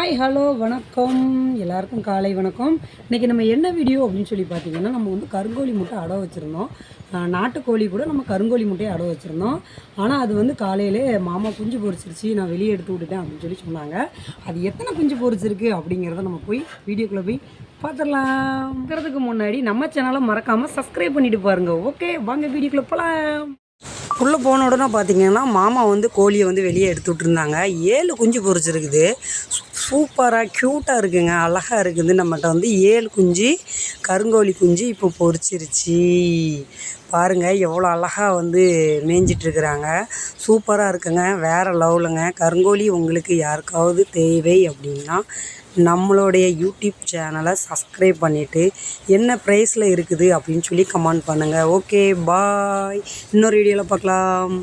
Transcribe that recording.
Hi hello வணக்கம். எல்லாருக்கும் காலை வணக்கம். இன்றைக்கி நம்ம என்ன வீடியோ அப்படின்னு சொல்லி பார்த்தீங்கன்னா நம்ம வந்து கருங்கோழி முட்டை அடை வச்சுருந்தோம். நாட்டுக்கோழி கூட நம்ம கருங்கோழி முட்டையை அடை வச்சுருந்தோம். ஆனால் அது வந்து காலையிலே மாமா குஞ்சு பொரிச்சிருச்சு நான் வெளியே எடுத்து விட்டுட்டேன் அப்படின்னு சொல்லி சொன்னாங்க. அது எத்தனை குஞ்சு பொரிச்சிருக்கு அப்படிங்கிறத நம்ம போய் வீடியோக்குள்ளே போய் பார்த்துடலாம். முன்னாடி நம்ம சேனலை மறக்காமல் சப்ஸ்கிரைப் பண்ணிட்டு பாருங்க. ஓகே வாங்க வீடியோக்குள்ளே போகலாம் உள்ளே போன உடனே பார்த்தீங்கன்னா மாமா வந்து கோழியை வந்து வெளியே எடுத்து விட்டுருந்தாங்க. ஏழு குஞ்சு பொரிச்சிருக்குது. சூப்பராக க்யூட்டாக இருக்குங்க. அழகாக இருக்குது. நம்மகிட்ட வந்து ஏழு குஞ்சு கருங்கோழி குஞ்சு இப்போ பொறிச்சிருச்சு பாருங்கள் எவ்வளோ அழகாக வந்து மேய்ஞ்சிட்ருக்குறாங்க. சூப்பராக இருக்குங்க. வேறு லெவலுங்க. கருங்கோழி உங்களுக்கு யாருக்காவது தேவை அப்படின்னா நம்மளுடைய யூடியூப் சேனலை சப்ஸ்கிரைப் பண்ணிவிட்டு என்ன ப்ரைஸில் இருக்குது அப்படின்னு சொல்லி கமெண்ட் பண்ணுங்கள் ஓகே பாய். இன்னொரு வீடியோவில் பார்க்கலாம்.